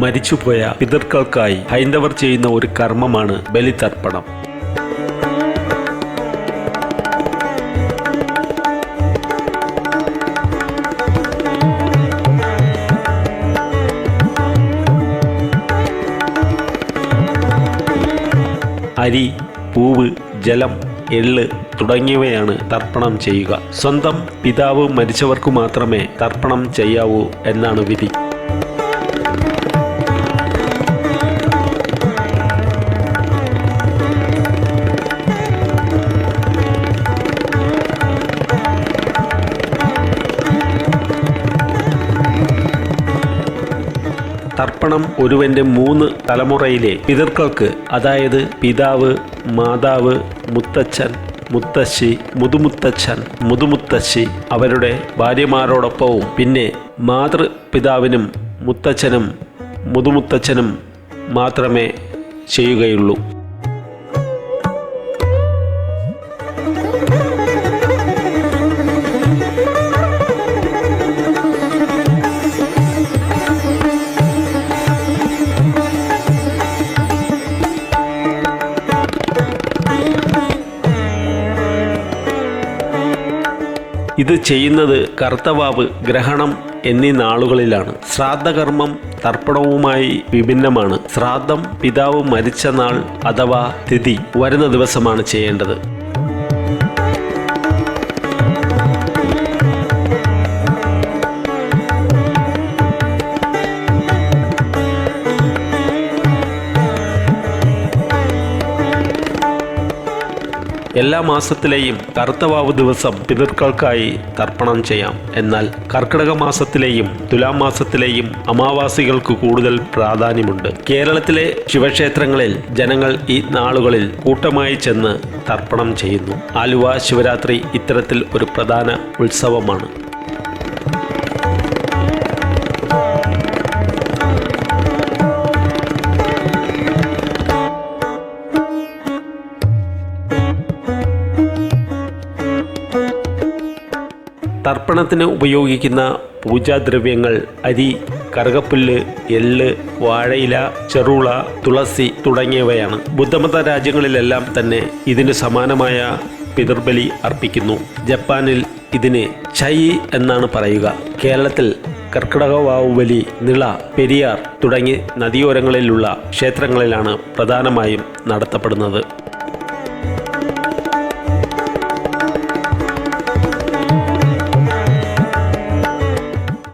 മരിച്ചുപോയ പിതൃക്കൾക്കായി ഹൈന്ദവർ ചെയ്യുന്ന ഒരു കർമ്മമാണ് ബലിതർപ്പണം. അരി പൂവ് ജലം എള്ള് തുടങ്ങിയവയാണ് തർപ്പണം ചെയ്യുക. സ്വന്തം പിതാവ് മരിച്ചവർക്കു മാത്രമേ തർപ്പണം ചെയ്യാവൂ എന്നാണ് വിധി. തർപ്പണം ഒരുവന്റെ മൂന്ന് തലമുറയിലെ പിതൃക്കൾക്ക് അതായത് പിതാവ് മാതാവ് മുത്തച്ഛൻ മുത്തശ്ശി മുതുമുത്തച്ഛൻ മുതുമുത്തശ്ശി അവരുടെ ഭാര്യമാരോടൊപ്പവും പിന്നെ മാതൃപിതാവിനും മുത്തച്ഛനും മുതുമുത്തച്ഛനും മാത്രമേ ചെയ്യുകയുള്ളൂ. ഇത് ചെയ്യുന്നത് കർത്തവാവ് ഗ്രഹണം എന്നീ നാളുകളിലാണ്. ശ്രാദ്ധകർമ്മം തർപ്പണവുമായി വിഭിന്നമാണ്. ശ്രാദ്ധം പിതാവ് മരിച്ച നാൾ അഥവാ തിഥി വരുന്ന ദിവസമാണ് ചെയ്യേണ്ടത്. എല്ലാ മാസത്തിലെയും കറുത്തവാവ് ദിവസം പിതൃക്കൾക്കായി തർപ്പണം ചെയ്യാം. എന്നാൽ കർക്കിടക മാസത്തിലെയും തുലാം മാസത്തിലെയും അമാവാസികൾക്ക് കൂടുതൽ പ്രാധാന്യമുണ്ട്. കേരളത്തിലെ ശിവക്ഷേത്രങ്ങളിൽ ജനങ്ങൾ ഈ നാളുകളിൽ കൂട്ടമായി ചെന്ന് തർപ്പണം ചെയ്യുന്നു. ആലുവ ശിവരാത്രി ഇത്തരത്തിൽ ഒരു പ്രധാന ഉത്സവമാണ്. തർപ്പണത്തിന് ഉപയോഗിക്കുന്ന പൂജാദ്രവ്യങ്ങൾ അരി കറുകപ്പുല്ല് എള്ള് വാഴയില ചെറുള തുളസി തുടങ്ങിയവയാണ്. ബുദ്ധമത രാജ്യങ്ങളിലെല്ലാം തന്നെ ഇതിന് സമാനമായ പിതൃബലി അർപ്പിക്കുന്നു. ജപ്പാനിൽ ഇതിന് ചൈ എന്നാണ് പറയുക. കേരളത്തിൽ കർക്കിടക വാവുബലി നിള പെരിയാർ തുടങ്ങി നദിയോരങ്ങളിലുള്ള ക്ഷേത്രങ്ങളിലാണ് പ്രധാനമായും നടത്തപ്പെടുന്നത്.